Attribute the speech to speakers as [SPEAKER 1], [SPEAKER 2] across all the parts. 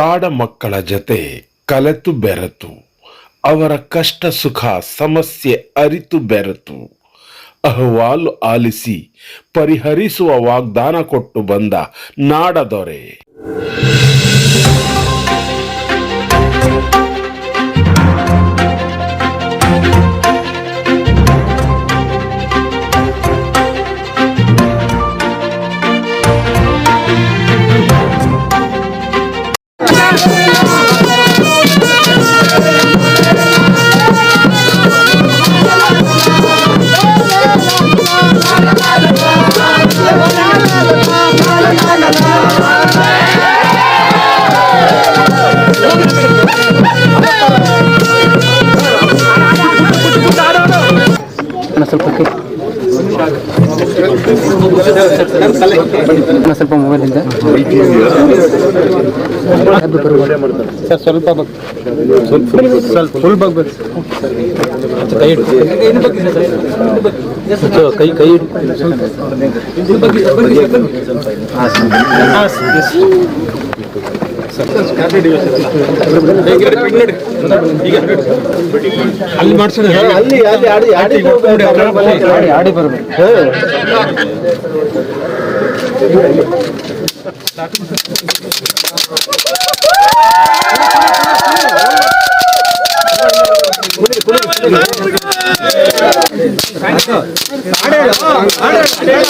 [SPEAKER 1] ಕಾಡ ಮಕ್ಕಳ ಜತೆ ಕಲೆತು ಬೆರೆತು. ಅವರ ಕಷ್ಟ ಸುಖ ಸಮಸ್ಯೆ ಅರಿತು ಬೆರೆತು. ಅಹವಾಲು ಆಲಿಸಿ ಪರಿಹರಿಸುವ ವಾಗ್ದಾನ ಕೊಟ್ಟು ಬಂದ ನಾಡದೊರೆ.
[SPEAKER 2] ಸ್ವಲ್ಪ ಮೊಬೈಲಿಂದ ಸರ್ ಸ್ವಲ್ಪ ಸ್ವಲ್ಪ ಫುಲ್ ಬಗ್ಬೇಕು ಕೈ ಕೈ ಕೈ ಅಲ್ಲಿ ಮಾಡ್ಸೋಣ. ಅಲ್ಲಿ ಅಲ್ಲಿ ಆಡಿ ಆಡಿ
[SPEAKER 3] ಆಡೇಳು ಆಡೇಳು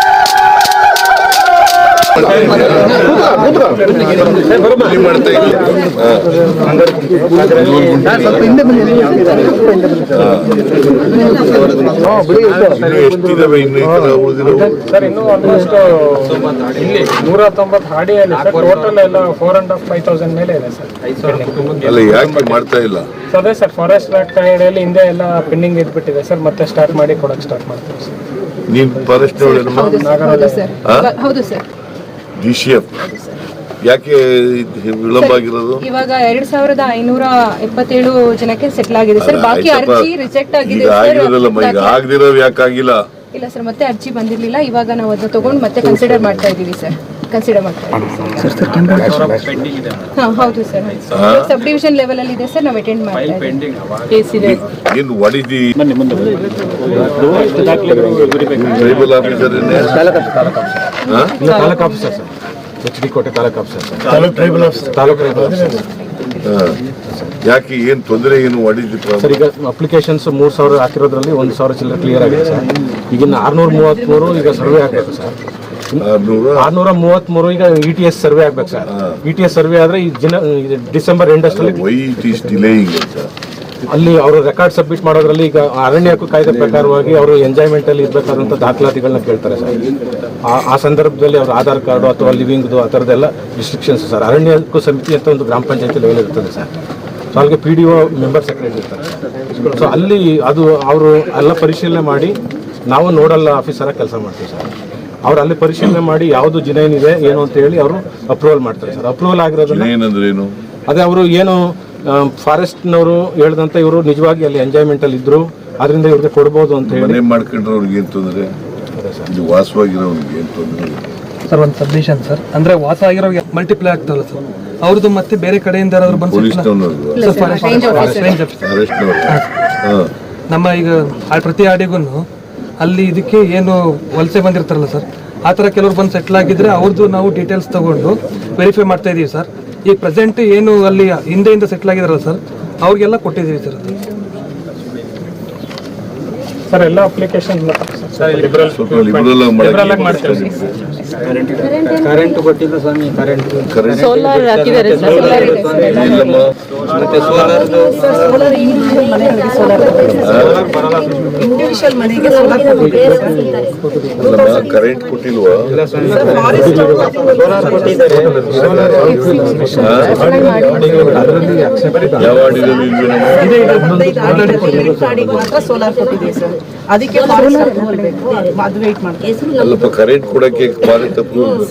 [SPEAKER 3] ತರ ಇನ್ನು
[SPEAKER 4] ಸರ್ ಇನ್ನೂ ನೂರ ಸರ್ ಟೋಟಲ್ ಎಲ್ಲ four and half five thousand ಮೇಲೆ ಇದೆ ಸರ್
[SPEAKER 3] ಅಲ್ಲ ಮಾಡ್ತಾ ಇಲ್ಲ
[SPEAKER 4] ಅದೇ ಸರ್ ಫಾರೆಸ್ಟ್ ಕಡೆಯಲ್ಲಿ ಹಿಂದೆ ಎಲ್ಲ ಪೆಂಡಿಂಗ್ ಇದ್ಬಿಟ್ಟಿದೆ ಸರ್, ಮತ್ತೆ ಸ್ಟಾರ್ಟ್ ಮಾಡಿ ಕೊಡಕ್ಕೆ ಸ್ಟಾರ್ಟ್ ಮಾಡ್ತೀವಿ ಸರ್.
[SPEAKER 3] ನೀನ್ ಫಾರೆಸ್ಟ್
[SPEAKER 5] ಹೌದು ಸರ್
[SPEAKER 3] ಡಿ ಸಿ ಎಫ್ ಯಾಕೆ ವಿಳಂಬ ಆಗಿರೋದು
[SPEAKER 5] ಇವಾಗ ಎರಡ್ ಸಾವಿರದ ಐನೂರ ಎಪ್ಪತ್ತೇಳು ಜನಕ್ಕೆ ಸೆಟ್ಲ್ ಆಗಿದೆ ಸರ್. ಬಾಕಿ ಅರ್ಜಿ ರಿಜೆಕ್ಟ್ ಆಗಿದೆ
[SPEAKER 3] ಈಗ
[SPEAKER 5] ಸರ್.
[SPEAKER 3] ಆಗಿರೋದಲ್ಲಮ್ಮ ಈಗ ಆಗದಿರೋರು ಯಾಕೆ ಆಗಿಲ್ಲ
[SPEAKER 5] ಇಲ್ಲ ಸರ್ ಮತ್ತೆ ಅರ್ಜಿ ಬಂದಿರ್ಲಿಲ್ಲ. ಇವಾಗ ನಾವು ಅದನ್ನ ತಗೊಂಡು ಮತ್ತೆ ಕನ್ಸಿಡರ್ ಮಾಡ್ತಾ ಇದೀವಿ ಸರ್. ಕನ್ಸಿಡರ್ ಮಾಡ್ತಾ ಇದೀವಿ ಸರ್ ಹಾ ಹೌದು ಸರ್ ಸಬ್ ಡಿವಿಷನ್ ಲೆವೆಲ್ ಅಲ್ಲಿ ಇದೆ ಸರ್ ನಾವು ಅಟೆಂಡ್ ಮಾಡ್ತಾ
[SPEAKER 6] ಎಚ್ ಡಿ ಕೋಟೆ ತಾಲೂಕು ಆಫೀಸರ್ ಸರ್ ತಾಲೂಕು
[SPEAKER 3] ಯಾಕೆ ಏನು ತೊಂದರೆ ಏನು
[SPEAKER 6] ಸರ್ ಈಗ ಅಪ್ಲಿಕೇಶನ್ಸ್ ಮೂರು ಸಾವಿರ ಹಾಕಿರೋದ್ರಲ್ಲಿ ಒಂದು ಸಾವಿರ ಚಿಲ್ಲರೆ ಕ್ಲಿಯರ್ ಆಗಿದೆ ಸರ್ ಈಗಿನ ಆರ್ನೂರ ಮೂವತ್ತ್ಮೂರು ಈಗ ಸರ್ವೆ ಆಗಬೇಕು ಸರ್
[SPEAKER 3] ಆರ್ನೂರ?
[SPEAKER 6] ಆರ್ನೂರ. ಮೂವತ್ತ್ಮೂರು ಈಗ ಇ ಟಿ ಎಸ್ ಸರ್ವೆ ಆಗ್ಬೇಕು? Sir E T S survey ಆದ್ರೆ ಈ ದಿನ ಡಿಸೆಂಬರ್ ಎಂಡ್ ಅಷ್ಟರಲ್ಲಿ
[SPEAKER 3] ವೈ ಇಟ್ ಈಸ್ ಡಿಲೇಯಿಂಗ್ ಅಂತ?
[SPEAKER 6] ಅಲ್ಲಿ ಅವರು ರೆಕಾರ್ಡ್ ಸಬ್ಮಿಟ್ ಮಾಡೋದ್ರಲ್ಲಿ ಈಗ ಅರಣ್ಯ ಹಕ್ಕು ಕಾಯ್ದೆ ಪ್ರಕಾರವಾಗಿ ಅವರು ಎಂಜಾಯ್ಮೆಂಟ್ ಅಲ್ಲಿ ಇರ್ಬೇಕಾದಂತ ದಾಖಲಾತಿಗಳನ್ನ ಕೇಳ್ತಾರೆ ಸರ್. ಆ- ಆ ಸಂದರ್ಭದಲ್ಲಿ ಅವ್ರ ಆಧಾರ್ ಕಾರ್ಡು ಅಥವಾ ಲಿವಿಂಗ್ದು ಆ ಥರದ್ದೆಲ್ಲ ರಿಸ್ಟ್ರಿಕ್ಷನ್ಸ್ ಸರ್. ಅರಣ್ಯ ಹಕ್ಕು ಸಮಿತಿ ಅಂತ ಒಂದು ಗ್ರಾಮ ಪಂಚಾಯತಿ ಲೆವೆಲ್ ಇರ್ತದೆ ಸರ್. ಸೊ ಅಲ್ಲಿಗೆ P D O member secretary ಇರ್ತಾರೆ ಸೊ ಅಲ್ಲಿ ಅದು ಅವರು ಎಲ್ಲ ಪರಿಶೀಲನೆ ಮಾಡಿ ನಾವು ನೋಡಲ್ಲ ಆಫೀಸರ ಕೆಲಸ ಮಾಡ್ತೀವಿ ಸರ್. ಅವ್ರು ಅಲ್ಲಿ ಪರಿಶೀಲನೆ ಮಾಡಿ ಯಾವುದು ಜಿನೈನ್ ಇದೆ ಏನು ಅಂತ ಹೇಳಿ ಅವರು ಅಪ್ರೂವಲ್ ಮಾಡ್ತಾರೆ ಸರ್. ಅಪ್ರೂವಲ್ ಆಗಿರೋದನ್ನ
[SPEAKER 3] ಏನಂದ್ರೆ ಏನು?
[SPEAKER 6] ಅದೇ ಅವರು ಏನು ಫಾರೆಸ್ಟ್ನವರು ಹೇಳ್ದಂತ ಇವರು ನಿಜವಾಗಿ ಅಲ್ಲಿ ಎಂಜಾಯ್ಮೆಂಟ್ ಅಲ್ಲಿ ಇದ್ರು ಅದರಿಂದ ಇವ್ರಿಗೆ ಕೊಡ್ಬೋದು ಅಂತ ಹೇಳಿ.
[SPEAKER 3] ಮಾಡ್ಕೊಂಡ್ರವ್ರಿಗೆ ಮಾಡ್ಕೊಂಡ್ರೆ ಅವ್ರಿಗೆ ಏನ್ ತೊಂದರೆ ಇಲ್ಲಿ ವಾಸವಾಗಿರೋರಿಗೆ ಏನ್ ತೊಂದರೆ.
[SPEAKER 7] ಸರ್ ಒಂದು ಸಬ್ಮಿಷನ್ ಸರ್. ಅಂದ್ರೆ ವಾಸ ಆಗಿರೋ ಮಲ್ಟಿಪ್ಲೈ ಆಗ್ತಾವಲ್ಲ ಸರ್. ಅವ್ರದ್ದು ಮತ್ತೆ ಬೇರೆ ಕಡೆಯಿಂದ ಯಾರಾದ್ರು ಬಂದು ನಮ್ಮ ಈಗ ಆ ಪ್ರತಿ ಆಡಿಗೂ ಅಲ್ಲಿ ಇದಕ್ಕೆ ಏನು ವಲಸೆ ಬಂದಿರ್ತಾರಲ್ಲ ಸರ್, ಆ ಥರ ಕೆಲವ್ರು ಬಂದು ಸೆಟ್ಲ್ ಆಗಿದ್ರೆ ಅವ್ರದ್ದು ನಾವು ಡೀಟೇಲ್ಸ್ ತಗೊಂಡು ವೆರಿಫೈ ಮಾಡ್ತಾ ಇದ್ದೀವಿ ಸರ್. ಈಗ ಪ್ರೆಸೆಂಟ್ ಏನು ಅಲ್ಲಿ ಹಿಂದೆಯಿಂದ ಸೆಟ್ಲ್ ಆಗಿದಾರಲ್ಲ ಸರ್, ಅವ್ರಿಗೆಲ್ಲ ಕೊಟ್ಟಿದ್ದೀವಿ ಸರ್. ಅದು
[SPEAKER 4] ಸರ್ ಎಲ್ಲ ಅಪ್ಲಿಕೇಶನ್
[SPEAKER 2] ಕರೆಂಟ್ ಕೊಟ್ಟಿದ್ದು ಸ್ವಾಮಿ ಕರೆಂಟ್
[SPEAKER 5] ಸೋಲಾರ್ ಹಾಕಿದ್ದಾರೆ ಸರ್ ಸೋಲಾರ್ ಇಂಡಿವಿಜುವಲ್ ಮನೆಗೆ
[SPEAKER 3] ಸೋಲಾರ್ ಕರೆಂಟ್ ಕೊಟ್ಟಿಲ್ವಾ ಯಾವ ಆಡಿದಲ್ಲಿ ಇಲ್ವೇನಮ್ಮ
[SPEAKER 8] ಮಾತ್ರ ಸೋಲಾರ್ ಕೊಟ್ಟಿದ್ದೀವಿ ಸರ್ ಅದಕ್ಕೆ ಅದು ವೆಯ್ಟ್ ಮಾಡ್ಬೇಕು
[SPEAKER 3] ಅಲ್ಲಪ್ಪ ಕರೆಂಟ್ ಕೊಡಕ್ಕೆ ಫಾರೆಸ್ಟ್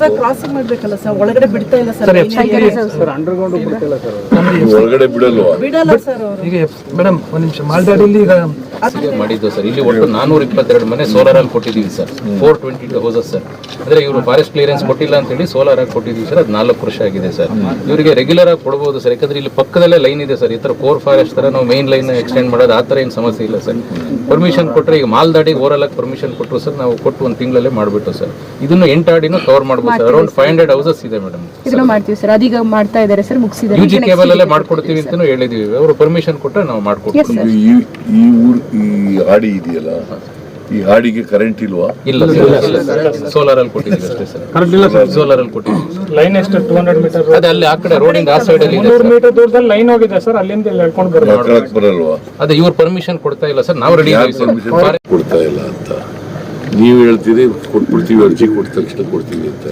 [SPEAKER 8] ಸರ್ ಕ್ರಾಸಿಂಗ್ ಮಾಡ್ಬೇಕಲ್ಲ ಸರ್? ಒಳಗಡೆ ಬಿಡ್ತಾ ಇಲ್ಲ ಸರ್
[SPEAKER 3] ಒಳಗಡೆ ಬಿಡಲ್ವಾ?
[SPEAKER 8] ಬಿಡಲ್ಲ ಸರ್
[SPEAKER 7] ಈಗ ಮೇಡಮ್ ಒಂದು ನಿಮಿಷ ಮಾಲ್ದಾಡಿಲಿ ಈಗ
[SPEAKER 9] ಮಾಡಿದ್ದು ಸರ್ ಇಲ್ಲಿ ಒಟ್ಟು ನಾನೂರ ಇಪ್ಪತ್ತೆರಡು ಮನೆ ಸೋಲಾರ್ ಅಲ್ಲಿ ಕೊಟ್ಟಿದ್ದೀವಿ sir. Four twenty two houses sir. ಅಂದ್ರೆ ಇವರು ಫಾರೆಸ್ಟ್ ಕ್ಲಿಯರೆನ್ಸ್ ಕೊಟ್ಟಿಲ್ಲ ಅಂತ ಹೇಳಿ ಸೋಲಾರ್ ಆಗಿ ಕೊಟ್ಟಿದ್ದೀವಿ ಸರ್ ಅದು ನಾಲ್ಕು ವರ್ಷ ಆಗಿದೆ ಸರ್. ಇವರಿಗೆ ರೆಗ್ಯುಲರ್ ಆಗಿ ಕೊಡಬಹುದು ಸರ್ ಯಾಕಂದ್ರೆ ಇಲ್ಲಿ ಪಕ್ಕದಲ್ಲೇ ಲೈನ್ ಇದೆ ಸರ್. ಈ ತರ ಕೋರ್ ಫಾರೆಸ್ಟ್ ತರ ನಾವು ಮೇನ್ ಲೈನ್ ಎಕ್ಸ್ಟೆಂಡ್ ಮಾಡೋದು ಆ ತರ ಏನು ಸಮಸ್ಯೆ ಇಲ್ಲ ಸರ್. ಪರ್ಮಿಷನ್ ಕೊಟ್ಟರೆ ಈಗ ಮಾಲ್ದಾಡಿ ಆಗಿ ಪರ್ಮಿಷನ್ ಕೊಟ್ಟರು ಸರ್ ನಾವು ಕೊಟ್ಟು ಒಂದು ತಿಂಗಳಲ್ಲೇ ಮಾಡಿಬಿಟ್ಟು ಸರ್. ಇದನ್ನು ಎಂಟು ಆಡಿನ ಕವರ್ ಮಾಡ್ಬೋದು sir. Around five hundred houses ಇದೆ ಮೇಡಮ್
[SPEAKER 5] ಇದನ್ನ ಮಾಡ್ತೀವಿ ಸರ್. ಅದೀಗ ಮಾಡ್ತಾ ಇದ್ದಾರೆ ಸರ್ ಮುಗಿಸಿದ್ದಾರೆ.
[SPEAKER 9] ಯು ಜಿ ಕೇಬಲ್ ಅಲ್ಲೇ ಮಾಡ್ಕೊಡ್ತೀವಿ ಅಂತಾನೂ ಹೇಳಿದೀವಿ. ಅವರು ಪರ್ಮಿಷನ್ ಕೊಟ್ಟರೆ ನಾವು ಮಾಡ್ಕೊಡ್ತೀವಿ.
[SPEAKER 3] ಈ ಈ ಊರ್ ಈ ಹಾಡಿ ಇದೆಯಲ್ಲ? ಈ ಹಾಡಿಗೆ ಕರೆಂಟ್ ಇಲ್ವಾ?
[SPEAKER 9] ಇಲ್ಲ ಸರ್ ಸೋಲಾರ್ ಅಲ್ಲಿ ಕೊಟ್ಟಿದ್ದೀವಿ ಅಷ್ಟೇ ಸರ್. ಸೋಲಾರ್ ಅಲ್ಲಿ ಕೊಟ್ಟಿದ್ದೀವಿ.
[SPEAKER 4] ಲೈನ್ ಎಷ್ಟು? ಟೂ ಹಂಡ್ರೆಡ್ ಮೀಟರ್
[SPEAKER 9] ಅದೇ ಅಲ್ಲಿ ಆ ಕಡೆ ರೋಡಿಂದ ಆ ಸೈಡ್ ಅಲ್ಲಿ ಇದೆ
[SPEAKER 4] ಮುನ್ನೂರು
[SPEAKER 9] ಸರ್.
[SPEAKER 4] ಮೀಟರ್ ದೂರದಲ್ಲಿ ಲೈನ್ ಹೋಗಿದೆ ಸರ್ ಅಲ್ಲಿಂದ ಇಲ್ಲಿ ಹೇಳ್ಕೊಂಡು ಬರ್ಬೇಕು
[SPEAKER 3] ಹಾಕೊಳಕ್ ಬರಲ್ವಾ?
[SPEAKER 9] ಅದೇ ಇವ್ರು ಪರ್ಮಿಷನ್ ಕೊಡ್ತಾ ಇಲ್ಲ ಸರ್. ನಾವು ರೆಡಿ ಇದ್ದೀವಿ ಸರ್.
[SPEAKER 3] ಕೊಡ್ತಾ ಇಲ್ಲ ಅಂತ. ನೀವು ಹೇಳ್ತೀರಿ ಕೊಟ್ಬಿಡ್ತೀವಿ ಅರ್ಜಿ ಕೊಟ್ಟ ತಕ್ಷಣ ಕೊಡ್ತೀವಿ ಅಂತ.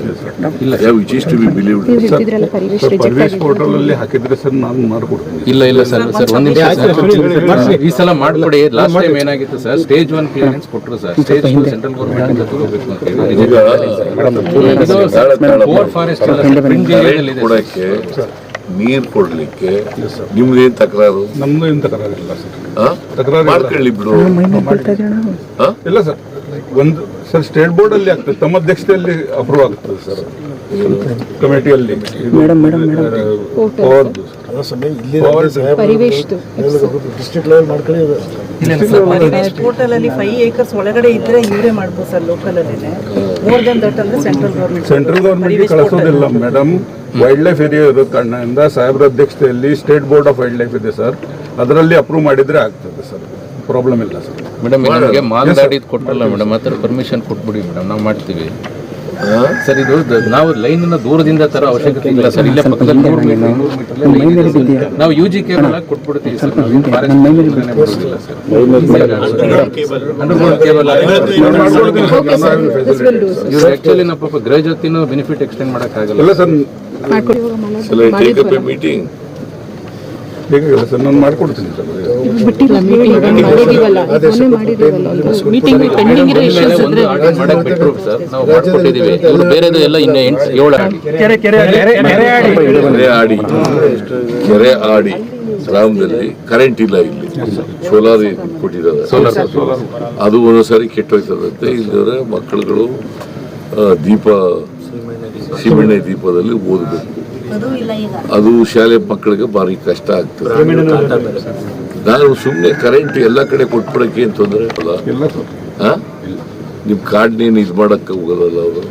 [SPEAKER 3] ಯಾವ ವಿಚ್ ಟು ಬಿ ಬಿಲೀವ್
[SPEAKER 5] ಆಗಿದೆ
[SPEAKER 10] ಪೋರ್ಟಲ್ ಅಲ್ಲಿ ಹಾಕಿದ್ರೆ ಸರ್ ನಾನು ಮಾಡ್ಕೊಡ್ತೀನಿ
[SPEAKER 9] ಇಲ್ಲ ಇಲ್ಲ ಸರ್ ಸರ್ ಒಂದ್ ನಿಮಿಷ ಸರ್ ಈ ಸಲ ಮಾಡ್ಕೊಡಿ. ಲಾಸ್ಟ್ ಟೈಮ್ ಏನಾಗಿತ್ತು ಸರ್ ಸ್ಟೇಜ್ ಒನ್ ಕ್ಲಿಯರೆನ್ಸ್ ಕೊಟ್ಟರು sir. Stage two central government ಇಂದ ಹೋಗಬೇಕು ಅಂತ ಫೋರ್ ಫಾರೆಸ್ಟ್
[SPEAKER 3] ಕರೆಂಟ್ ಕೊಡಕ್ಕೆ ನೀರ್ ಕೊಡ್ಲಿಕ್ಕೆ ನಿಮ್ದೇನ್ ತಕರಾರು?
[SPEAKER 10] ನಮ್ದು ತಕರಾರು ಇಲ್ಲ ಸರ್? ತಕರಾರು ಇಲ್ಲ.
[SPEAKER 3] ಮಾಡ್ಕೊಳ್ಳಿ ಬಿಡು?
[SPEAKER 10] ಇಲ್ಲ ಸರ್. ಒಂದು ಸರ್ ಸ್ಟೇಟ್ ಬೋರ್ಡ್ ಅಲ್ಲಿ ಆಗ್ತದೆ. ತಮ್ಮ ಅಧ್ಯಕ್ಷತೆಯಲ್ಲಿ ಅಪ್ರೂವ್ ಆಗ್ತದೆ ಸರ್. ಕಮಿಟಿಯಲ್ಲಿ.
[SPEAKER 5] ಪರಿವೇಶ್ದು
[SPEAKER 8] ಟೋಟಲ್ ಅಲ್ಲಿ ಫೈವ್ ಏಕರ್ಸ್ ಒಳಗಡೆ ಇದ್ರೆ ಇವರೇ ಮಾಡ್ಬೋದು ಸರ್ ಲೋಕಲ್ ಅಲ್ಲೇ ಮೋರ್ ದನ್ ದಟ್ ಅಂದ್ರೆ ಸೆಂಟ್ರಲ್ ಗೌರ್ಮೆಂಟ್
[SPEAKER 10] ಸೆಂಟ್ರಲ್ ಗೌರ್ಮೆಂಟ್ ಕಳಿಸೋದಿಲ್ಲ ಮೇಡಮ್ ವೈಲ್ಡ್ ಲೈಫ್ ಏರಿಯಾ ಇರೋ ಕಾರಣದಿಂದ ಸಾಹೇಬ್ರ ಅಧ್ಯಕ್ಷತೆಯಲ್ಲಿ state board of wild life ಇದೆ ಸರ್ ಅದರಲ್ಲಿ ಅಪ್ರೂವ್ ಮಾಡಿದ್ರೆ ಆಗ್ತದೆ ಸರ್ ಪ್ರಾಬ್ಲಮ್ ಇಲ್ಲ ಸರ್
[SPEAKER 9] ಮೇಡಮ್ ನಮಗೆ ಗಾಡಿ ಕೊಟ್ಟಲ್ಲ ಮೇಡಮ್ ಆ ಥರ ಪರ್ಮಿಷನ್ ಕೊಟ್ಬಿಡಿ ಮೇಡಮ್ ನಾವು ಮಾಡ್ತೀವಿ. ಸರ್ ಇದು ನಾವು ಲೈನ್ ದೂರದಿಂದ ತರ ಅವಶ್ಯಕತೆ ಇಲ್ಲ ಸರ್ ಇಲ್ಲೇ ಪಕ್ಕದಲ್ಲಿ ನೂರು ಮೀಟರ್. ನಾವು ಯು ಜಿ ಕೇಬಲ್ ಆಗಿ ಕೊಟ್ಬಿಡ್ತೀವಿ ಸರ್ ನಾವು ಅಂಡರ್ಗ್ರೌಂಡ್ ಕೇಬಲ್ ಇವ್ರು ಆಕ್ಚುಲಿ ನಾವು ಪಾಪ ಗೃಹ ಜೊತೆನೂ ಬೆನಿಫಿಟ್ ಎಕ್ಸ್ಟೆಂಡ್ ಮಾಡೋಕ್ಕಾಗಲ್ಲ
[SPEAKER 10] ಸರ್
[SPEAKER 5] ಮಲ-
[SPEAKER 10] ಬೇಕಾಗಿಲ್ಲ ಸರ್ ನಾನು ಮಾಡ್ಕೊಡ್ತೀನಿ ಸರ್
[SPEAKER 9] ಎಲ್ಲ ಇನ್ನು ಎಂಟು ಏಳು ಆಡಿ
[SPEAKER 4] ಕೆರೆ ಆಡಿ
[SPEAKER 3] ಕೆರೆ ಆಡಿ ಗ್ರಾಮದಲ್ಲಿ ಕರೆಂಟ್ ಇಲ್ಲ ಇಲ್ಲಿ ಸೋಲಾರ್ ಕೊಟ್ಟಿದ್ದಾರೆ ಅದು ಒಂದೊಂದ್ಸಾರಿ ಕೆಟ್ಟೋಯ್ತದಂತೆ. ಇಲ್ಲಿ ಮಕ್ಕಳುಗಳು ದೀಪ, ಸೀಮೆಣ್ಣೆ ದೀಪದಲ್ಲಿ ಓದಬೇಕು. ಅದು ಶಾಲೆ ಮಕ್ಕಳಿಗೆ ಭಾರಿ ಕಷ್ಟ ಆಗ್ತದೆ. ನಾನು ಸುಮ್ಮನೆ ಕರೆಂಟ್ ಎಲ್ಲ ಕಡೆ ಕೊಟ್ಬಿಡಕ್ಕೆ ಏನು ತೊಂದರೆ ಅಲ್ಲ
[SPEAKER 10] ಇಲ್ಲ
[SPEAKER 3] ನಿಮ್ಮ ಕಾರ್ಡ್ನೇನು ಇದು ಮಾಡಕ್ಕೆ ಹೋಗೋದಲ್ಲ ಅವರು?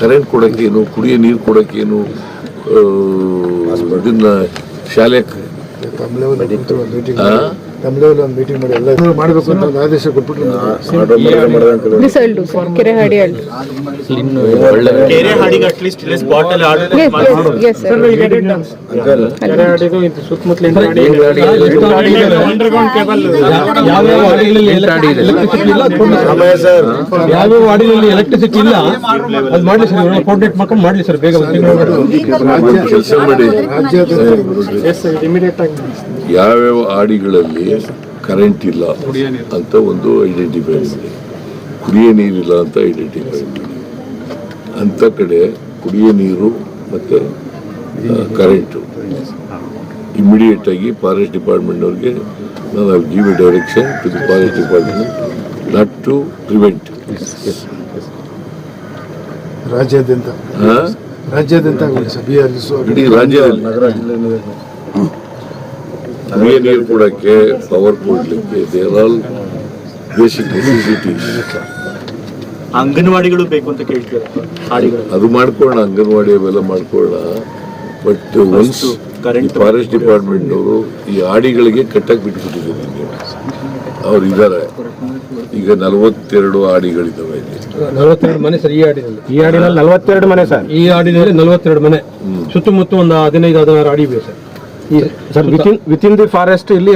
[SPEAKER 3] ಕರೆಂಟ್ ಕೊಡಕ್ಕೇನು ಕುಡಿಯೋ ನೀರು ಕೊಡಕ್ಕೇನು ಆ, ಇದನ್ನ ಶಾಲೆ ಆ?
[SPEAKER 5] ದಿಸ್ ಅಲ್ಡು ಸರ್ ಕೆರೆ ಹಾಡಿ ಅಲ್ಡು
[SPEAKER 9] ಇನ್ನು ಒಳ್ಳೆ
[SPEAKER 5] ಎಸ್ ಸರ್
[SPEAKER 4] ಕೆರೆ ಆಡಿದು ಇದು ಸುತ್ತಮುತ್ತಲಿನ ಆಡಿ ಅಂಡರ್ಗ್ರೌಂಡ್ ಕೇಬಲ್
[SPEAKER 9] ಎಂಟು ಆಡಿ ಇದೆ
[SPEAKER 6] ಯಾವ್ಯಾವ ವಾರ್ಡಿನಲ್ಲಿ ಎಲೆಕ್ಟ್ರಿಸಿಟಿ ಇಲ್ಲ? ಅದು ಮಾಡ್ಲಿ ಸರ್ ಕೋಆರ್ಡಿನೇಟ್ ಮಾಡ್ಕೊಂಡು ಮಾಡ್ಲಿ ಸರ್ ಬೇಗ ಒಂದು
[SPEAKER 3] ಕೆಲಸ ಮಾಡಿ
[SPEAKER 4] ಇಮಿಡಿಯೇಟ್ ಆಗಿ
[SPEAKER 3] ಯಾವ್ಯಾವ ಆಡಿಗಳಲ್ಲಿ ಕರೆಂಟ್ ಇಲ್ಲ ಅಂತ ಒಂದು ಐಡೆಂಟಿಫೈ ಮಾಡಿ. ಕುಡಿಯೋ ನೀರಿಲ್ಲ ಅಂತ ಐಡೆಂಟಿಫೈ ಮಾಡಿ. ಅಂಥ ಕಡೆ ಕುಡಿಯೋ ನೀರು ಮತ್ತು ಕರೆಂಟು ಇಮಿಡಿಯೇಟ್ ಆಗಿ ಫಾರೆಸ್ಟ್ ಡಿಪಾರ್ಟ್ಮೆಂಟ್ನವ್ರಿಗೆ ನಾನು give a direction to the forest department not to prevent
[SPEAKER 2] ರಾಜ್ಯಾದ್ಯಂತ. ರಾಜ್ಯಾದ್ಯಂತ ಇಡೀ ಸರ್
[SPEAKER 3] ನಗರ ಕುಡಿಯೋ ನೀರು ಕೊಡೋಕ್ಕೆ ಪವರ್ ಕೊಡಲಿಕ್ಕೆ ದೇರ್ ಆಲ್ ಬೇಸಿಕ್ ನೆಸೆಸಿಟಿ
[SPEAKER 2] ಅಂಗನವಾಡಿಗಳು ಬೇಕು ಅಂತ ಕೇಳ್ತೀರ?
[SPEAKER 3] ಅದು ಮಾಡ್ಕೊಳ್ಳೋಣ ಅಂಗನವಾಡಿ ಅವೆಲ್ಲ ಮಾಡ್ಕೊಳ್ಳೋಣ. ಬಟ್ ಒನ್ಸ್ ಫಾರೆಸ್ಟ್ ಡಿಪಾರ್ಟ್ಮೆಂಟ್ನವರು ಈ ಆಡಿಗಳಿಗೆ ಕಟ್ಟಕ್ಕೆ ಬಿಟ್ಬಿಟ್ಟಿದ್ದಾರೆ ನೀವು ಅವ್ರು ಇದ್ದಾರೆ. ಈಗ ನಲವತ್ತೆರಡು ಆಡಿಗಳಿದ್ದಾವೆ ಇಲ್ಲಿ.
[SPEAKER 6] ನಲವತ್ತೆರಡು ಮನೆ ಸರ್ ಈ ಆಡಿನಲ್ಲಿ ಈ ಆಡಿನಲ್ಲಿ ನಲವತ್ತೆರಡು ಮನೆ ಸರ್. ಈ ಆಡಿನಲ್ಲಿ ನಲವತ್ತೆರಡು ಮನೆ. ಸುತ್ತಮುತ್ತ ಒಂದು ಹದಿನೈದು ಹದಿನಾರು ಆಡಿ ಇವೆ sir. Sir within within the forest ಇಲ್ಲಿ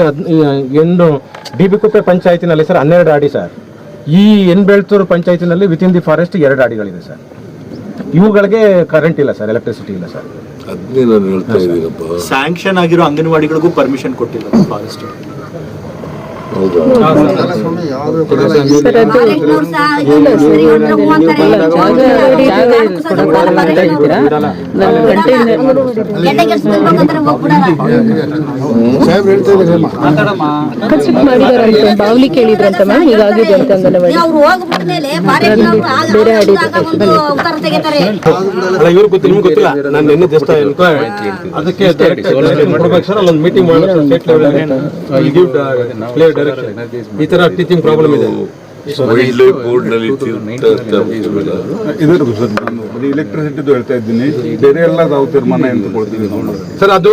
[SPEAKER 6] ಏನು ಡಿ ಬಿ ಕುಪ್ಪೆ ಪಂಚಾಯತಿನಲ್ಲಿ ಸರ್ ಹನ್ನೆರಡು ಆಡಿ ಸರ್. ಈ ಎನ್ ಬೆಳ್ತೂರು ಪಂಚಾಯತಿನಲ್ಲಿ ವಿತಿನ್ ದಿ ಫಾರೆಸ್ಟ್ ಎರಡು ಅಡಿಗಳಿದೆ ಸರ್. ಇವುಗಳಿಗೆ ಕರೆಂಟ್ ಇಲ್ಲ ಸರ್ ಎಲೆಕ್ಟ್ರಿಸಿಟಿ ಇಲ್ಲ ಸರ್.
[SPEAKER 3] ಅದನ್ನೇ ನಾನು ಹೇಳ್ತಾ ಇದ್ದೀನಪ್ಪ
[SPEAKER 2] ಸ್ಯಾಂಕ್ಷನ್ ಆಗಿರೋ ಅಂಗನವಾಡಿಗಳಿಗೂ ಪರ್ಮಿಷನ್ ಕೊಟ್ಟಿಲ್ಲ ಫಾರೆಸ್ಟ್
[SPEAKER 5] ಬಾವ್ಲಿ ಕೇಳಿದ್ರಂತ ಮ್ಯಾಮ್ ಹೀಗಾಗಿದೆ ಅಂತ ಬೇರೆ
[SPEAKER 8] ಉತ್ತರ ತೆಗಿತಾರೆ
[SPEAKER 6] ಅಲ್ಲ ಇವ್ರು ಗೊತ್ತಿಲ್ಲ ನಿಮ್ಗೆ ಗೊತ್ತಿಲ್ಲ ನಾನು ನಿನ್ನೆ ಜಸ್ಟ್ ಅದಕ್ಕೆ ಅಲ್ಲೊಂದು ಮೀಟಿಂಗ್ ಮಾಡಿ ಸ್ಟೇಟ್ ಲೆವೆಲ್ ಈ ತರ ಟೀಚಿಂಗ್ ಪ್ರಾಬ್ಲಮ್ ಇದೆ.
[SPEAKER 10] ಬರೀ ಎಲೆಕ್ಟ್ರಿಸಿಟಿದು ಹೇಳ್ತಾ ಇದ್ದೀನಿ. ಬೇರೆ ಎಲ್ಲ ನಾವು ತೀರ್ಮಾನ ಎಂದುಕೊಳ್ತೀವಿ
[SPEAKER 6] ಸರ್ ಅದು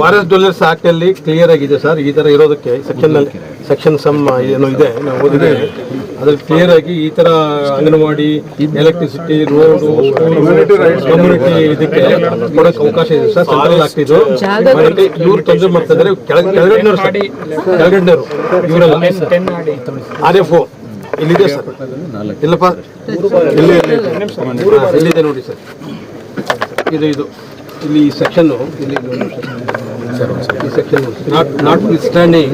[SPEAKER 6] ಫಾರೆಸ್ಟ್ ಎಸ್ ಆಕ್ಟ್ ಅಲ್ಲಿ ಕ್ಲಿಯರ್ ಆಗಿದೆ ಸರ್. ಈ ತರ ಇರೋದಕ್ಕೆ ಸೆಕ್ಷನ್ನಲ್ಲಿ ಸೆಕ್ಷನ್ ಸಮ್ ಏನೋ ಇದೆ ನಾವು ಓದಿದೆ ಅದ್ರಲ್ಲಿ ಕ್ಲಿಯರ್ ಆಗಿ ಈ ತರ ಅಂಗನವಾಡಿ ಎಲೆಕ್ಟ್ರಿಸಿಟಿ ರೋಡ್ ಕಮ್ಯುನಿಟಿ ಇದಕ್ಕೆ ಕೊಡಕ್ಕೆ ಅವಕಾಶ ಇದೆ ಸರ್. ಸೆಂಟ್ರಲ್ ಆಕ್ಟ್ ಇದು. ಮತ್ತೆ ಇವ್ರು ತೊಂದರೆ ಮಾಡ್ತಾ ಇದ್ದಾರೆ. ಕೆಳಗಡೆ ಕೆಳಗಡೆ. ಕೆಳಗಡೆನವ್ರು. ಇವರೆಲ್ಲ
[SPEAKER 4] ಆಡಿ.
[SPEAKER 6] ಆರ್ ಎಫ್ ಇಲ್ಲಿದೆ ಸರ್? ಇಲ್ಲಪ್ಪ. ಇಲ್ಲಿ ಇಲ್ಲಿದೆ ನೋಡಿ ಸರ್. ಇದು ಇದು. ಇಲ್ಲಿ ಈ ಸೆಕ್ಷನ್ ಇಲ್ಲಿ. ಈ ಸೆಕ್ಷನ್ ನಾಟ್ ನಾಟ್ ಸ್ಟ್ಯಾಂಡಿಂಗ್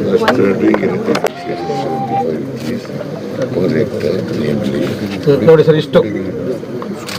[SPEAKER 6] ನೋಡಿ ಸರ್, ಇಷ್ಟು.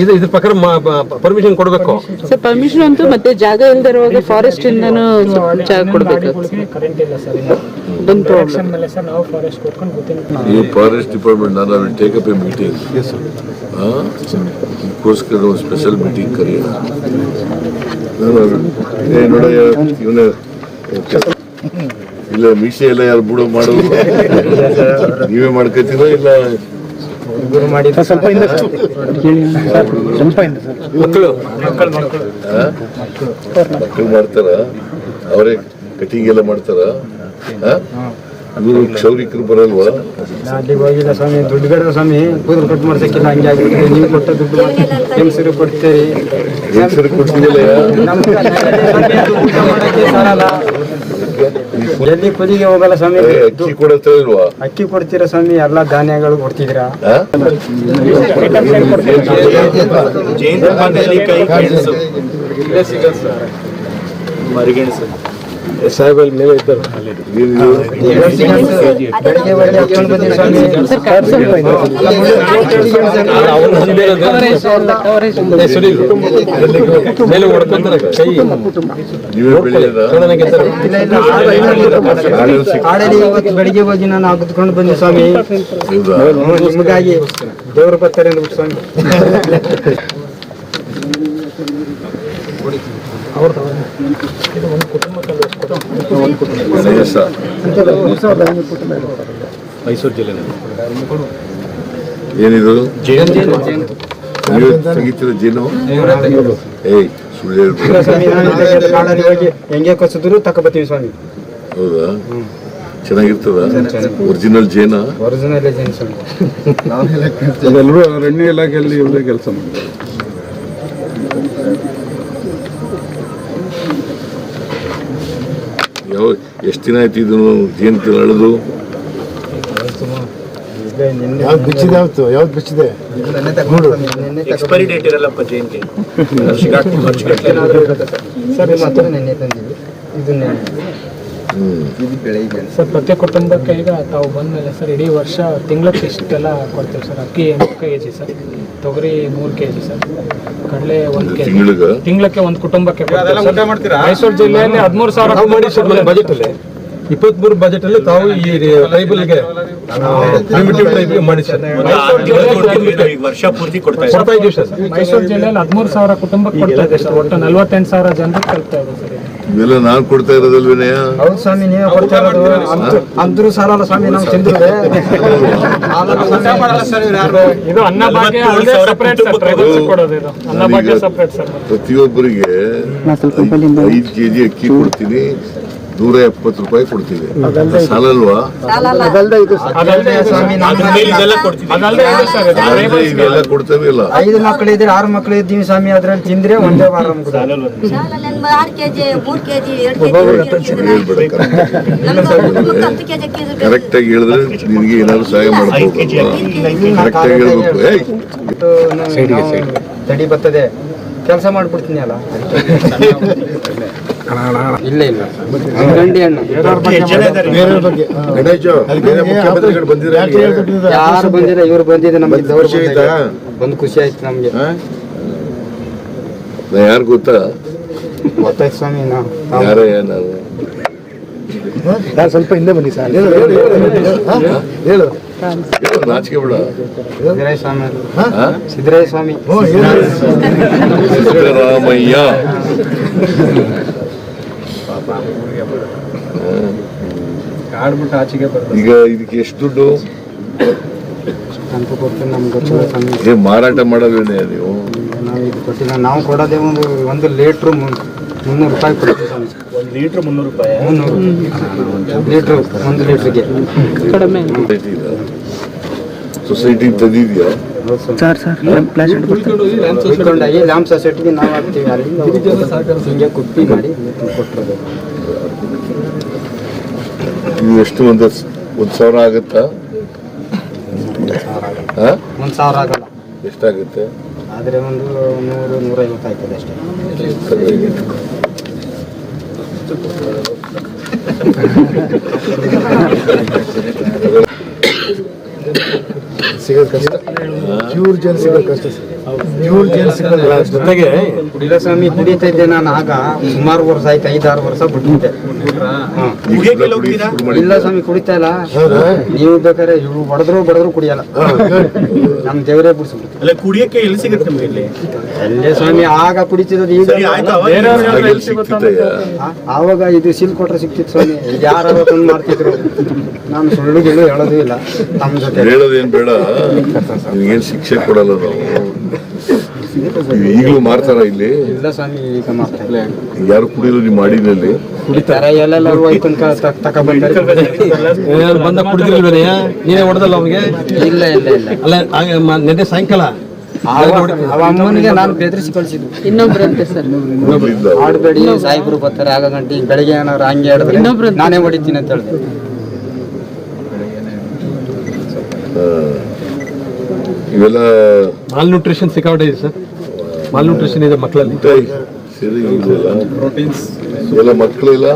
[SPEAKER 6] ಇದು ಇದ್ರ ಪ್ರಕಾರ ಪರ್ಮಿಷನ್ ಕೊಡಬೇಕು.
[SPEAKER 8] ಸರ್ ಪರ್ಮಿಷನ್ ಅಂತೂ ಮತ್ತೆ ಜಾಗ ಇಲ್ದಿರುವಾಗ ಫಾರೆಸ್ಟ್ ಇಂದನೂ ಜಾಗ ಕೊಡಬೇಕು.
[SPEAKER 4] ಕರೆಂಟ್ ಇಲ್ಲ ಸರ್
[SPEAKER 8] ಬಂದು
[SPEAKER 4] ಡೈರೆಕ್ಷನ್ ಮೇಲೆ ಸರ್ ನಾವು ಫಾರೆಸ್ಟ್
[SPEAKER 3] ಈ ಡಿಪಾರ್ಟ್ಮೆಂಟ್ ನಾನು will take up a meeting ಇದಕ್ಕೋಸ್ಕರ ಒಂದು ಸ್ಪೆಷಲ್ ಮೀಟಿಂಗ್ ಕರೆಯೋಣ ಏ ನೋಡಯ್ಯ ಇವನ ಇಲ್ಲ ಮೀಸೆ ಎಲ್ಲ ಯಾರು ಬಿಡೋ ಮಾಡೋದು? ನೀವೇ ಮಾಡ್ಕೋತೀರ ಇಲ್ಲ
[SPEAKER 6] ಮಕ್ಕಳು
[SPEAKER 3] ಆ? ಮಕ್ಕಳು. ಮಾಡ್ತಾರ ಅವರೇ ಕಟಿಂಗ್ ಎಲ್ಲ ಮಾಡ್ತಾರ ಇವರು ಕ್ಷೌರಿಕರು ಬರಲ್ವಾ?
[SPEAKER 4] ಅಲ್ಲಿ ಹೋಗಿಲ್ಲ ಸ್ವಾಮಿ ದುಡ್ಡು ಬೇಡ ಸ್ವಾಮಿ? ಕೂದಲು ಕಟ್ ಮಾಡ್ಸಕ್ಕಿಲ್ಲ ಹಂಗೆ ಆಗಿಬಿಟ್ಟಿದೆ. ನೀವು ಕೊಟ್ಟ ದುಡ್ಡು ಹೆಂಗಸರು ಕೊಡ್ತೀರಿ?
[SPEAKER 3] ಹೆಸರು
[SPEAKER 4] ಎಲ್ಲಿ ಕುದಿಗೆ ಹೋಗಲ್ಲ ಸ್ವಾಮಿ?
[SPEAKER 3] ಅಕ್ಕಿ ಕೊಡತ್ತಾ ಇಲ್ವಾ?
[SPEAKER 4] ಅಕ್ಕಿ ಕೊಡ್ತೀರಾ ಸ್ವಾಮಿ? ಎಲ್ಲಾ ಧಾನ್ಯಗಳು ಕೊಡ್ತಿದ್ದೀರಾ?
[SPEAKER 3] ಆ?
[SPEAKER 6] ಸಾಹೇಬ್ ಅಲ್ಲಿ ಮೇಲೆ ಇದ್ದಾರೆ. ಮೇಲೆ ಹೊಡ್ಕೊಂತಾರೆ ಕೈ
[SPEAKER 4] ಬೆಳಿಗ್ಗೆ ಹೋಗಿ ನಾನು ಹಾಕಿದ್ಕೊಂಡು ಬಂದೆ ಸ್ವಾಮಿ ನಿಮಗಾಗಿ ದೇವರು ಬರ್ತಾರೆ ಸ್ವಾಮಿ
[SPEAKER 6] ಮೈಸೂರು ಜಿಲ್ಲೆ
[SPEAKER 3] ಏನಿದು? ಸಂಗೀತದ ಜೀನು. ಜೇನು? ಏಯ್ ಸುಳ್ಳು
[SPEAKER 4] ಹೋಗಿ ಹೆಂಗೆ ಕಸಿದ್ರು ತಕ ಬರ್ತೀವಿ ಸ್ವಾಮಿ.
[SPEAKER 3] ಹೌದಾ? ಚೆನ್ನಾಗಿರ್ತದ? ಒರಿಜಿನಲ್ ಜೇನ?
[SPEAKER 4] ಒರಿಜಿನಲ್
[SPEAKER 10] ಅದೆಲ್ಲರೂ ಅರಣ್ಯ ಇಲಾಖೆಯಲ್ಲಿ ಇವರೇ ಕೆಲಸ ಮಾಡ್ತಾರೆ.
[SPEAKER 3] ಯಾವ ಎಷ್ಟು ದಿನ ಆಯ್ತು ಇದನ್ನು ಜಯಂತಿ ನಡೆದು?
[SPEAKER 2] ಯಾವ್ದು ಬಿಚ್ಚಿದೆ ಯಾವತ್ತು ಯಾವ್ದು ಬಿಚ್ಚಿದೆ?
[SPEAKER 4] ಎಕ್ಸ್ಪೈರಿ ಡೇಟ್ ಇರಲ್ಲಪ್ಪ ಜಯಂತಿ ಸರ್? ಮಾತ್ರ ನೆನ್ನೆ ತಂದಿದ್ವಿ. ಇದನ್ನೇ ಸರ್ ಪ್ರತಿ ಕುಟುಂಬಕ್ಕೆ ಈಗ ತಾವು ಬಂದಮೇಲೆ ಸರ್ ಇಡೀ ವರ್ಷ ತಿಂಗ್ಳಕ್ಕೆ ಇಷ್ಟೆಲ್ಲ ಕೊಡ್ತೀವಿ ಸರ್ ಅಕ್ಕಿ ಎಂಟು ಕೆ ಜಿ ಸರ್ ತೊಗರಿ ಮೂರು ಕೆ ಜಿ ಸರ್ ಕಡಲೆ ಒಂದು ಕೆ ಜಿ
[SPEAKER 3] ತಿಂಗಳಿಗೆ?
[SPEAKER 4] ತಿಂಗ್ಳಕ್ಕೆ ಒಂದು ಕುಟುಂಬಕ್ಕೆ. ಮೈಸೂರು ಜಿಲ್ಲೆಯಲ್ಲಿ ಹದಿಮೂರು ಸಾವಿರ
[SPEAKER 6] ಬಜೆಟ್ ಅಲ್ಲಿ. ಇಪ್ಪತ್ಮೂರು ಬಜೆಟ್ ಅಲ್ಲಿ ತಾವು ಈ ಟ್ರೈಬಲ್ಗೆ ಪ್ರಿಮಿಟಿವ್ ಟ್ರೈಬ್ ಮಾಡಿ ಸರ್
[SPEAKER 4] ವರ್ಷ ಪೂರ್ತಿ ಕೊಡ್ತಾ
[SPEAKER 6] ಸರ್.
[SPEAKER 4] ಮೈಸೂರು ಜಿಲ್ಲೆಯಲ್ಲಿ ಹದಿಮೂರು ಸಾವಿರ ಕುಟುಂಬಕ್ಕೆ ಕೊಡ್ತಾ ಇದೆ ಸರ್ ಒಟ್ಟು ನಲ್ವತ್ತೆಂಟು ಸಾವಿರ ಜನರಿಗೆ ತಲುಪ್ತಾ ಇದೆ ಸರ್ ಇದು.
[SPEAKER 3] ಇವೆಲ್ಲ ನಾನು ಕೊಡ್ತಾ
[SPEAKER 4] ಹೌದು ಸ್ವಾಮಿ ನೀವೇ ಕೊಡ್ತಾ ಇರೋದು. ಸಾಲಲ್ಲ ಸ್ವಾಮಿ ನಾವು ತಿಂದ್ರೆ ಇದು ಅನ್ನ ಭಾಗ್ಯ ಸಪರೇಟ್ ಸರ್. ಟ್ರೈಬಲ್ಸ್ ಕೊಡೋದು ಇದು. ಅನ್ನ ಭಾಗ್ಯ ಸಪರೇಟ್ ಸರ್.
[SPEAKER 3] ಪ್ರತಿಯೊಬ್ಬರಿಗೆ ಐದು ಕೆಜಿ ಅಕ್ಕಿ ಕೊಡ್ತೀನಿ. ನೂರ ಎಪ್ಪತ್ತು ರೂಪಾಯಿ ಕೊಡ್ತೀವಿ. ಸಾಲಲ್ವಾ?
[SPEAKER 4] ಇದೆಲ್ಲ
[SPEAKER 3] ಇದೆಲ್ಲ ಕೊಡ್ತೇವಿಲ್ಲ
[SPEAKER 2] ಐದು ಮಕ್ಕಳು ಇದ್ರೆ ಆರು ಮಕ್ಕಳು ಇದ್ದೀವಿ ಸ್ವಾಮಿ ಅದ್ರಲ್ಲಿ ತಿಂದ್ರೆ ಒಂದೇ ವಾರ
[SPEAKER 3] ಕರೆಕ್ಟ್ ಆಗಿ. ಹೇಳಿದ್ರೆ ನಿನಗೆ ಏನಾದ್ರು ಸಹಾಯ ಮಾಡ್ಬೋದು ಕರೆಕ್ಟ್ ಆಗಿ ಹೇಳ್ಬೇಕು. ಏಯ್!
[SPEAKER 2] ತಡಿ ಬರ್ತದೆ. ಕೆಲಸ ಮಾಡ್ಬಿಡ್ತೀನಿ ಅಲ್ಲ. ಇಲ್ಲ ಇಲ್ಲ. ಗಂಡಿ ಹಣ್ಣು
[SPEAKER 10] ಮುಖ್ಯಮಂತ್ರಿಗಳು ಬಂದಿದ್ದಾರೆ
[SPEAKER 2] ಯಾರು ಬಂದಿಲ್ಲ ಇವ್ರು ಬಂದಿದೆ ನಮ್ಗೆ ದೌರ್ ಬಂದು ಖುಷಿ ಆಯ್ತು ನಮ್ಗೆ.
[SPEAKER 3] ಯಾರು ಗೊತ್ತಾ?
[SPEAKER 2] ಗೊತ್ತಾಯ್ತು ಸ್ವಾಮಿ ನಾವು ಸ್ವಲ್ಪ ಹಿಂದೆ ಬನ್ನಿ ಸರ್. ಹೇಳು ಹೇಳು
[SPEAKER 3] ಹೇಳು, ನಾಚಿಕೆ ಬಿಡ.
[SPEAKER 2] ಸಿದ್ದರಾಯ ಸ್ವಾಮಿ? ಸಿದ್ದರಾಯ ಸ್ವಾಮಿ.
[SPEAKER 3] ಸಿದ್ದರಾಮಯ್ಯ.
[SPEAKER 2] ಆಡ್ಬಿಟ್ಟು ಆಚೆಗೆ
[SPEAKER 3] ಈಗ ಇದಕ್ಕೆ ಎಷ್ಟು ದುಡ್ಡು?
[SPEAKER 2] ಅಂತ ನಮ್ಗೆ ಗೊತ್ತಿಲ್ಲ ಸ್ವಾಮಿ
[SPEAKER 3] ಏ ಮಾರಾಟ ಮಾಡೋದೇನೆ ನೀವು.
[SPEAKER 2] ನಾವು ಇದು ಕೊಟ್ಟಿಲ್ಲ. ನಾವು ಕೊಡೋದೇ ಒಂದು ಒಂದು ಲೀಟ್ರು ಮುನ್ನೂರು ರೂಪಾಯಿ ಕೊಡ್ತೀವಿ ಸ್ವಾಮಿ. ಒಂದು ಲೀಟ್ರ್ ಮುನ್ನೂರು ರೂಪಾಯಿ. ಮುನ್ನೂರು ಲೀಟ್ರು ಒಂದು ಲೀಟ್ರಿಗೆ
[SPEAKER 3] ಸೊಸೈಟಿ ತಂದಿದ್ಯಾ
[SPEAKER 2] ಸರ್ ಸರ್ ಉಳ್ಕೊಂಡಾಗಿ ಲ್ಯಾಂಪ್ ಸೊಸೈಟಿಗೆ ನಾವು ಹಾಕ್ತೀವಿ. ಅಲ್ಲಿಂದ ಹಿಂಗೆ ಮಾಡಿ ಕೊಟ್ಟಿರೋದು.
[SPEAKER 3] ಇದು ಎಷ್ಟು ಒಂದು ಒಂದು ಸಾವಿರ ಆಗುತ್ತಾ? ಎಷ್ಟಾಗುತ್ತೆ
[SPEAKER 2] ಒಂದು ಸಾವಿರ ಆಗಲ್ಲ.
[SPEAKER 3] ಎಷ್ಟಾಗುತ್ತೆ?
[SPEAKER 2] ಆದರೆ ಒಂದು ನೂರು ನೂರೈವತ್ತು ಆಯ್ತದೆ ಅಷ್ಟೇ.
[SPEAKER 6] ಜೊತೆಗೆ
[SPEAKER 2] ಕುಡಿಲ ಸ್ವಾಮಿ ಕುಡಿತಾ ಇದ್ದೆ ನಾನು ಆಗ ಸುಮಾರು ವರ್ಷ ಆಯ್ತು ಐದಾರು ವರ್ಷ ಬಿಟ್ಟಿದ್ದೆ. ಇಲ್ಲ ಸ್ವಾಮಿ ಕುಡಿತಾ ಇಲ್ಲ. ನೀವು ಬೇಕಾದ್ರೆ ಇವ್ರು ಬಡದ್ರು ಬಡದ್ರು ಕುಡಿಯಲ್ಲ. ನಮ್ ದೇವರೇ
[SPEAKER 6] ಅಲ್ಲ ಕುಡಿಯಕ್ಕೆ ಎಲ್ಲಿ ಸಿಗುತ್ತೆ ಇಲ್ಲಿ?
[SPEAKER 2] ಅಲ್ಲೇ ಸ್ವಾಮಿ ಆಗ ಕುಡಿತಿದ್ದು ಈಗ ಆವಾಗ ಇದು ಸೀಲ್ ಕೊಟ್ರೆ ಸಿಕ್ತಿತ್ತು ಸ್ವಾಮಿ. ಯಾರು ತಂದು ಮಾಡ್ತಿದ್ರು. ನಾನು ಸುಳ್ಳು ಗಿಳು ಹೇಳೋದು ಇಲ್ಲ. ತಮ್ಮ ಜೊತೆ.
[SPEAKER 3] ಹೇಳೋದೇನ್ ಬೇಡ. ಶಿಕ್ಷೆ ಕೊಡಲ್ಲ ನಾವು. ಈಗಲೂ ಮಾರ್ತಾರ ಇಲ್ಲಿ?
[SPEAKER 2] ಇಲ್ಲ ಸ್ವಾಮಿ ಈಗ ಇಲ್ಲ
[SPEAKER 3] ಯಾರು ಕುಡಿಯೋದು ನಿಮ್ಮ ಮಾಡಿನಲ್ಲಿ
[SPEAKER 2] ಕುಡಿತಾರೆ. ಎಲ್ಲೆಲ್ಲರೂ ಐತನ್ಕ ತಕ ಬಂದರೆ
[SPEAKER 6] ಬಂದ ಕುಡಿದಿಲ್ವೇನೆ ನೀನೇ ಹೊಡೆದಲ್ಲ ಅವನಿಗೆ?
[SPEAKER 2] ಇಲ್ಲ ಇಲ್ಲ ಇಲ್ಲ.
[SPEAKER 6] ಅಲ್ಲ ನೆನ್ನೆ ಸಾಯಂಕಾಲ?
[SPEAKER 2] ಅಮ್ಮನಿಗೆ ನಾನು ಬೆದರಿಸಿ ಕಳಿಸಿದ್ದು
[SPEAKER 5] ಇನ್ನೊಬ್ರಂತೆ ಸರ್.
[SPEAKER 3] ಮೊದ್ಲಿಂದ
[SPEAKER 2] ಆಡಬೇಡಿ ಸಾಯಿಬ್ರು ಬರ್ತಾರೆ. ಆಗ ಗಂಟೆ ಬೆಳಿಗ್ಗೆ ಏನಾರು ಹಂಗೆ ಹೇಳಿದ್ರೆ ನಾನೇ ಹೊಡಿತೀನಿ ಅಂತ ಹೇಳಿದೆ.
[SPEAKER 3] ಇವೆಲ್ಲ
[SPEAKER 6] ಮಾಲ್ ನ್ಯೂಟ್ರಿಷನ್ ಸಿಕ್ಕಾಪಟ್ಟೆ ಇದೆ ಸರ್. ಮಾಲ್ ನ್ಯೂಟ್ರಿಷನ್ ಇದೆ ಮಕ್ಕಳಲ್ಲಿ.
[SPEAKER 3] ಊಟ ಎಲ್ಲ ಮಕ್ಕಳಿಲ್ಲ?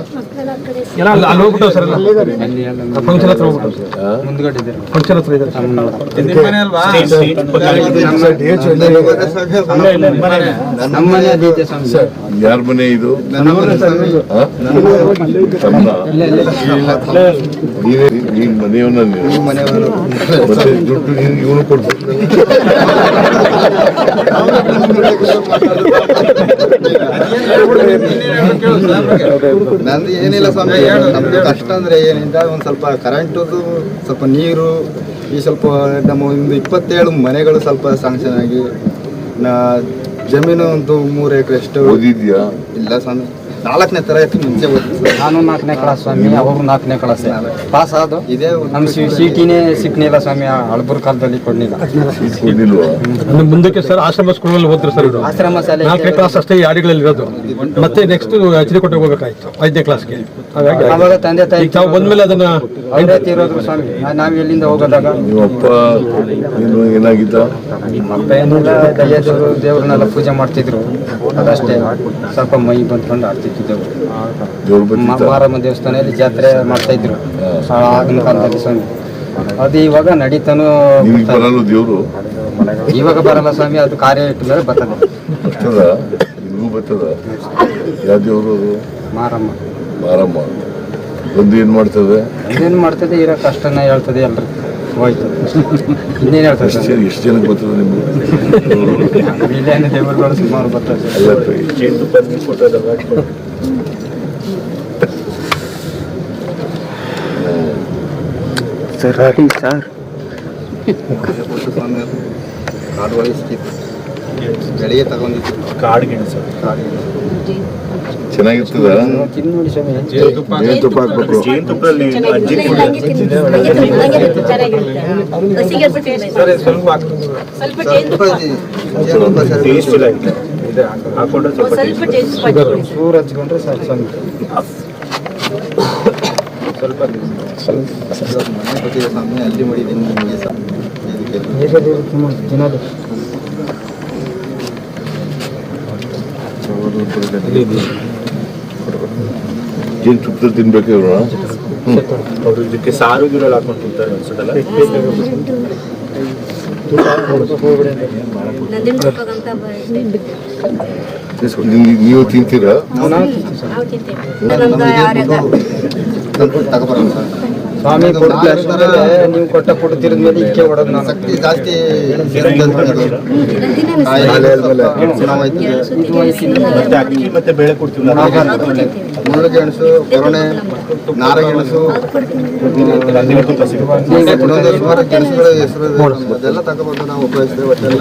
[SPEAKER 3] ಯಾರ ಮನೆ ಇದು? ನೀನೇ ಮನೆಯವನ್ನ ಮತ್ತೆ ದುಡ್ಡು ನೀನು ಇವನು ಕೊಡ್ಬೇಕು
[SPEAKER 2] ನಂದು ಏನಿಲ್ಲ ಸ್ವಾಮಿ ನಮ್ದು ಕಷ್ಟ ಅಂದ್ರೆ ಏನಿಂದ? ಒಂದು ಸ್ವಲ್ಪ ಕರೆಂಟ್ ಸ್ವಲ್ಪ ನೀರು ಈ ಸ್ವಲ್ಪ ನಮ್ಮ ಒಂದು ಇಪ್ಪತ್ತೇಳು ಮನೆಗಳು ಸ್ವಲ್ಪ ಸಾಂಕ್ಷನ್ ಆಗಿ ನಾ ಜಮೀನು ಒಂದು ಮೂರು ಎಕರೆ
[SPEAKER 3] ಎಷ್ಟು
[SPEAKER 2] ಇಲ್ಲ ಸ್ವಾಮಿ. ನಾಲ್ಕನೇ ತರಗತಿ ಮುಂಚೆ ಹೋಗ್ತೀವಿ ನಾನು ನಾಲ್ಕನೇ ಕ್ಲಾಸ್ ಸ್ವಾಮಿ ಅವರು ನಾಲ್ಕನೇ ಕ್ಲಾಸ್ ಪಾಸ್ ಆದ ಇದೇ ನಮ್ಮ ಸಿಟಿನೇ ಸಿಕ್ನಿಲ್ಲ ಸ್ವಾಮಿ ಹಳಬರ್ ಕಾಲದಲ್ಲಿ ಕೊಡ್ಲಿಲ್ಲ.
[SPEAKER 6] ಅಂದ್ರೆ ಮುಂದಕ್ಕೆ ಸರ್ ಆಶ್ರಮ ಸ್ಕೂಲಲ್ಲಿ ಹೋದ್ರು ಸರ್ ಇದು?
[SPEAKER 2] ಆಶ್ರಮ ಶಾಲೆ
[SPEAKER 6] ನಾಲ್ಕನೇ ಕ್ಲಾಸ್ ಅಷ್ಟೇ ಈ ಹಾಡಿಗಳಲ್ಲಿ ಇರೋದು ಮತ್ತೆ ನೆಕ್ಸ್ಟ್ ಎಚ್ ಡಿ ಕೊಟ್ಟು ಹೋಗ್ಬೇಕಾಯ್ತು ಐದನೇ ಕ್ಲಾಸ್ಗೆ ಹಾಗಾಗಿ
[SPEAKER 2] ಅವಾಗ ತಂದೆ ತಾಯಿ
[SPEAKER 6] ತಾವು ಬಂದ್ಮೇಲೆ ಅದನ್ನ
[SPEAKER 2] ತಂದೆ ಇರೋದು ಸ್ವಾಮಿ ನಾವು ಎಲ್ಲಿಂದ ಹೋಗೋದಾಗ?
[SPEAKER 3] ಏನಾಗಿದ್ದ?
[SPEAKER 2] ಅಪ್ಪ ಏನಿಲ್ಲ ದೇವ್ರನ್ನೆಲ್ಲ ಪೂಜೆ ಮಾಡ್ತಿದ್ರು. ಅದಷ್ಟೇ. ಸ್ವಲ್ಪ ಮೈ ಬಂದ್ಕೊಂಡು ಆಡ್ತಿತ್ತು
[SPEAKER 3] ಬಂದಿದ್ದ
[SPEAKER 2] ಮಾರಮ್ಮ ದೇವಸ್ಥಾನದಲ್ಲಿ ಜಾತ್ರೆ ಮಾಡ್ತಾ ಇದ್ರು. ಆಗಿನ ಕಾಲದಲ್ಲಿ ಸ್ವಾಮಿ. ಅದು ಇವಾಗ ನಡೀತಾನು
[SPEAKER 3] ದೇವರು?
[SPEAKER 2] ಇವಾಗ ಬರಲ್ಲ ಸ್ವಾಮಿ ಅದು ಕಾರ್ಯ ಇಟ್ಟಿದ್ರೆ ಬರ್ತದೆ.
[SPEAKER 3] ಬರ್ತದ? ನಿಮಗೂ ಬರ್ತದ? ಯಾವ ದೇವ್ರು
[SPEAKER 2] ಮಾರಮ್ಮ.
[SPEAKER 3] ಮಾರಮ್ಮ. ಬಂದು ಏನ್ ಮಾಡ್ತದೆ?
[SPEAKER 2] ಮಾಡ್ತದೆ ಇರೋ ಕಷ್ಟನ ಹೇಳ್ತದೆ ಎಲ್ರು ಹೋಯ್ತು ಇನ್ನೇನು ಹೇಳ್ತದೆ
[SPEAKER 3] ಎಷ್ಟು
[SPEAKER 2] ಸ್ವಾಮಿ?
[SPEAKER 3] ಜನ ಎಷ್ಟು ಜನಕ್ಕೆ ಬರ್ತದೆ ನಿಮ್ಗೆ
[SPEAKER 2] ಇಲ್ಲೇನು ದೇವರುಗಳು ಸುಮಾರು ಬರ್ತದೆ
[SPEAKER 3] ಅಲ್ಲ ತಾಯಿ.
[SPEAKER 2] ಸರ್ ಸರ್ ಕಾಡು ವಹಿಸ್ತಿತ್ತು ಬೆಳಿಗ್ಗೆ ತಗೊಂಡಿದ್ದು
[SPEAKER 6] ಕಾಡು ಗೆಣಸು
[SPEAKER 2] ಕಾಡಿಗೆ
[SPEAKER 3] ಚೆನ್ನಾಗಿರ್ತದ.
[SPEAKER 2] ಜೇನುತುಪ್ಪ ಹಾಕ್ಬೇಕು.
[SPEAKER 6] ಜೇನುತುಪ್ಪದಲ್ಲಿ
[SPEAKER 2] ಸರಿ
[SPEAKER 6] ಟೇಸ್ಟ್ ಇಲ್ಲ ಇದು. ಇದೆ ಹಾಕೊಂಡು ಸ್ವಲ್ಪ
[SPEAKER 8] ಸರ್.
[SPEAKER 2] ಚೂರು ಹಚ್ಕೊಂಡ್ರೆ ಸಾಕು ಸ್ವಾಮಿ.
[SPEAKER 6] ಸ್ವಲ್ಪ
[SPEAKER 2] ಮನೆ ಅಲ್ಲಿ ಮಾಡಿದ್ದೀನಿ ನಿಮಗೆ ಇದಕ್ಕೆ
[SPEAKER 3] ಜೇನು ತುಪ್ಪದಲ್ಲಿ ತಿನ್ಬೇಕು ಇವ್ರು
[SPEAKER 6] ಅವರು ಇದಕ್ಕೆ ಸಾರು ಗೀರು ಎಲ್ಲ ಹಾಕೊಂಡು ತಿಂತಾರೆ ಅನ್ಸುತ್ತಲ್ಲ
[SPEAKER 3] ನೀವು ತಿಂತೀರಾ
[SPEAKER 11] ಸ್ವಾಮಿ ನೀವು ಕೊಟ್ಟ ಕೊಟ್ಟು ತಿರುದ ಮೇಲೆ ಇಕ್ಕೆ ಹೊಡೆದ್ ನಾನು.
[SPEAKER 2] ಶಕ್ತಿ ಜಾಸ್ತಿ
[SPEAKER 6] ಮತ್ತೆ ಬೇಳೆ ಕೊಡ್ತೀವಿ
[SPEAKER 2] ಮುಳ್ಳುಗೆಣಸು ಕೊರೋನೆ ನಾರಗೆಣಸು ಸುಮಾರು ಗೆಣಸುಗಳ ಹೆಸರು. ಅದೆಲ್ಲ ತಗೊಬಂದು ನಾವು ಉಪಯೋಗಿಸ್ತೇವೆ ಒಟ್ಟೆಲ್ಲ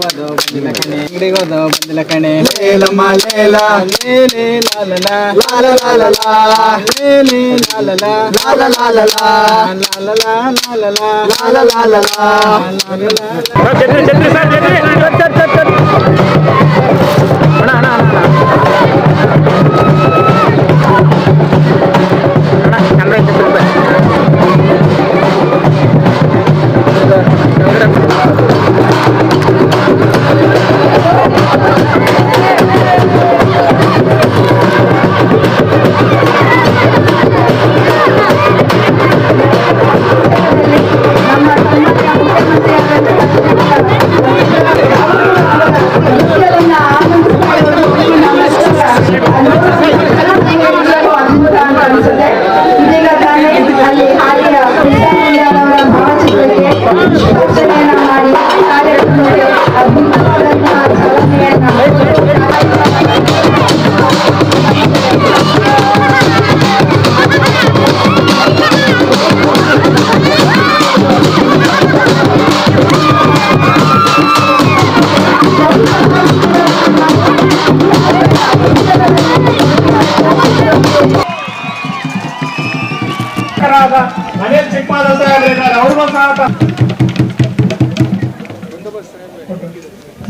[SPEAKER 11] వదో బందిలకనే అంగడి వదో బందిలకనే లేలమ్మ లేలా లేలే లాలల లాల లాలల
[SPEAKER 5] లేలే లాలల లాల లాలల లాలల లాలల లాల లాలల లాలల చెట్టు చెట్టు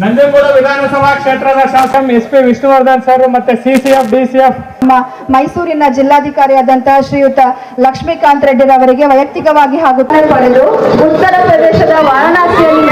[SPEAKER 4] ನಂಜನಗೂಡ ವಿಧಾನಸಭಾ ಕ್ಷೇತ್ರದ ಶಾಸಕ ಎಸ್ ಪಿ ವಿಷ್ಣುವರ್ಧನ್ ಸರ್ ಮತ್ತೆ C DCF. F D C F
[SPEAKER 5] ನಮ್ಮ ಮೈಸೂರಿನ ಜಿಲ್ಲಾಧಿಕಾರಿಯಾದಂತಹ ಶ್ರೀಯುತ ಲಕ್ಷ್ಮೀಕಾಂತ್ ರೆಡ್ಡಿರವರಿಗೆ ವೈಯಕ್ತಿಕವಾಗಿ ಹಾಗೂ ಪಡೆದು ಉತ್ತರ ಪ್ರದೇಶದ ವಾರಣಾಸಿಯಲ್ಲಿ